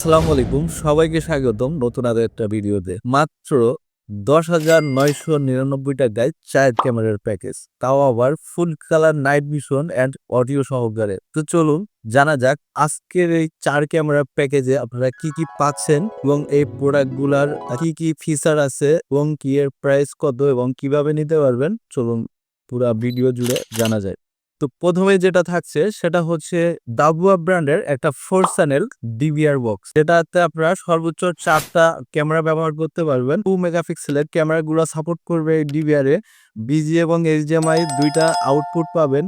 আসসালামু আলাইকুম সবাইকে স্বাগতম নতুন আরও একটা ভিডিওতে। মাত্র দশ হাজার নয়শো নিরানব্বই টাকায় চায়ের ক্যামেরার প্যাকেজ তাও আবার full colour night vision and audio সহকারে। তো চলুন, জানা যাক আজকের এই চার ক্যামেরা প্যাকেজে আপনারা কি কি পাচ্ছেন এবং এই প্রোডাক্টগুলার কি কি ফিচার আছে এবং কি এর প্রাইস কত এবং কীভাবে নিতে পারবেন? চলুন পুরা ভিডিও জুড়ে জানা যায়। তো প্রথমে যেটা থাকছে সেটা হচ্ছে দাবুয়া ব্র্যান্ডের একটা ফোর চ্যানেল ডিভিআর বক্স। যেটাতে আপনারা সর্বোচ্চ চারটা ক্যামেরা ব্যবহার করতে পারবেন। টু মেগাপিক্সেলের ক্যামেরাগুলো সাপোর্ট করবে ডিভিআর। এ বিজি এবং এইচডিএমআই দুইটা আউটপুট পাবেন।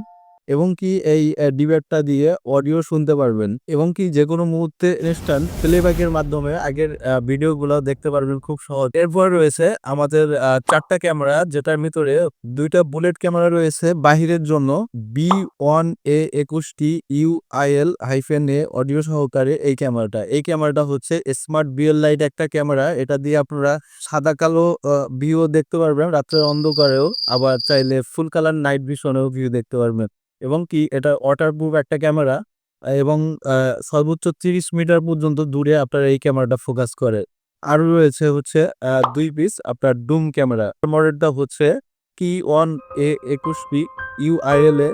এবং কি এই ডিভিআরটা দিয়ে অডিও শুনতে পারবেন এবং কি যে কোনো মুহূর্তে ইনস্ট্যান্ট প্লেব্যাকের মাধ্যমে আগের ভিডিওগুলো দেখতে পারবেন খুব সহজ। এরপর রয়েছে আমাদের চারটা ক্যামেরা যেটার ভিতরে দুইটা বুলেট ক্যামেরা রয়েছে বাহিরের জন্য বি ওয়ান এ একুশটি U IL hyphen A audio সহকারে এই ক্যামেরাটা এই ক্যামেরাটা হচ্ছে স্মার্ট বিএল লাইট একটা ক্যামেরা এটা দিয়ে আপনারা সাদা কালো ভিউ দেখতে পারবেন, রাত্রের অন্ধকারেও। আবার চাইলে ফুল কালার নাইট ভিশনেও ভিউ দেখতে পারবেন। এবং কি এটা ওয়াটার প্রুফ একটা ক্যামেরা এবং সর্বোচ্চ তিরিশ মিটার পর্যন্ত দূরে আপনার এই ক্যামেরাটা ফোকাস করে। আর রয়েছে হচ্ছে দুই পিস আপনার ডুম ক্যামেরা মডেলটা হচ্ছে কি ওয়ান এ একুশ পি ইউআইএল এ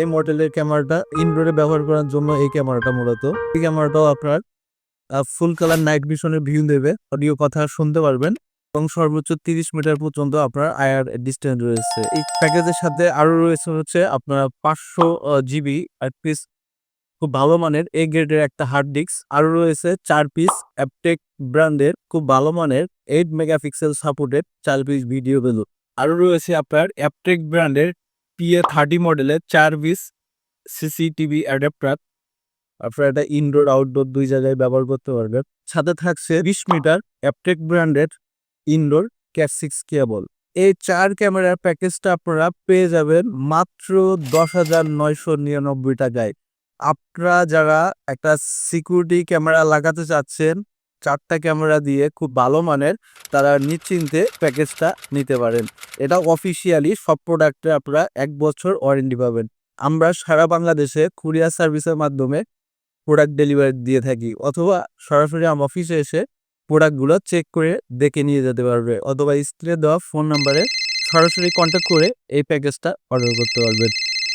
এই মডেলের ক্যামেরাটা ইনডোরে ব্যবহার করার জন্য এই ক্যামেরাটা মূলত। এই ক্যামেরাটাও আপনার ফুল কালার নাইট ভিশনের ভিউ দেবে। অডিও কথা শুনতে পারবেন। এবং সর্বোচ্চ তিরিশ মিটার পর্যন্ত আপনার আয়ার ডিস্টেন্স রয়েছে। এই প্যাকেজের সাথে আরও রয়েছে হচ্ছে আপনার পাঁচশো জিবি এক পিস খুব ভালো মানের এ গ্রেডের একটা হার্ড ডিস্ক আরও রয়েছে চার পিস অ্যাপটেক ব্র্যান্ডের খুব ভালো মানের এইট মেগাপিক্সেল সাপোর্টেড চার পিস ভিডিও বেলু আরও রয়েছে আপনার অ্যাপটেক ব্র্যান্ডের পিএ থার্টি মডেলের চার পিস সিসিটিভি অ্যাডাপ্টার আপনারা এটা ইনডোর আউটডোর দুই জায়গায় ব্যবহার করতে পারবেন। সাথে থাকছে বিশ মিটার অ্যাপটেক ব্র্যান্ডের ইনডোর ক্যাট সিক্স কেবল। এই চার ক্যামেরার প্যাকেজটা আপনারা পেয়ে যাবেন মাত্র দশ হাজার নয়শো নিরানব্বই টাকায়। আপনারা যারা একটা সিকিউরিটি ক্যামেরা লাগাতে চাচ্ছেন, চারটা ক্যামেরা দিয়ে খুব ভালো মানের, তারা নিশ্চিন্তে প্যাকেজটা নিতে পারেন। এটা অফিসিয়ালি সব প্রোডাক্টে আপনারা এক বছর ওয়ারেন্টি পাবেন। আমরা সারা বাংলাদেশে কুরিয়ার সার্ভিসের মাধ্যমে প্রোডাক্ট ডেলিভারি দিয়ে থাকি, অথবা সরাসরি আমার অফিসে এসে প্রোডাক্টগুলো চেক করে দেখে নিয়ে যেতে পারবে অথবা স্ক্রিনে দেওয়া ফোন নাম্বারে সরাসরি কন্ট্যাক্ট করে এই প্যাকেজটা অর্ডার করতে পারবে।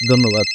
ধন্যবাদ।